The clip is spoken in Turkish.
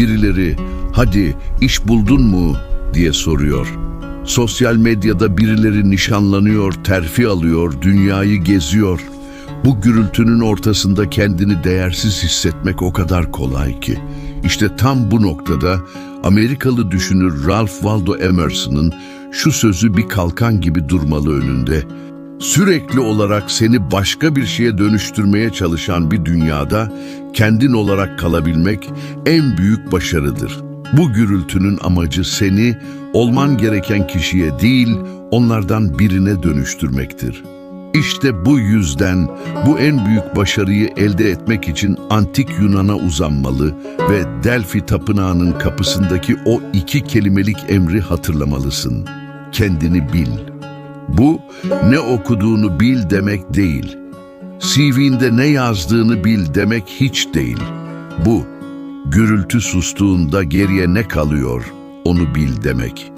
Birileri hadi iş buldun mu diye soruyor. Sosyal medyada birileri nişanlanıyor, terfi alıyor, dünyayı geziyor. Bu gürültünün ortasında kendini değersiz hissetmek o kadar kolay ki. İşte tam bu noktada Amerikalı düşünür Ralph Waldo Emerson'ın şu sözü bir kalkan gibi durmalı önünde. Sürekli olarak seni başka bir şeye dönüştürmeye çalışan bir dünyada kendin olarak kalabilmek en büyük başarıdır. Bu gürültünün amacı seni olman gereken kişiye değil, onlardan birine dönüştürmektir. İşte bu yüzden bu en büyük başarıyı elde etmek için antik Yunan'a uzanmalı ve Delphi tapınağının kapısındaki o iki kelimelik emri hatırlamalısın. Kendini bil. Bu ne okuduğunu bil demek değil. CV'nde ne yazdığını bil demek hiç değil. Bu gürültü sustuğunda geriye ne kalıyor onu bil demek.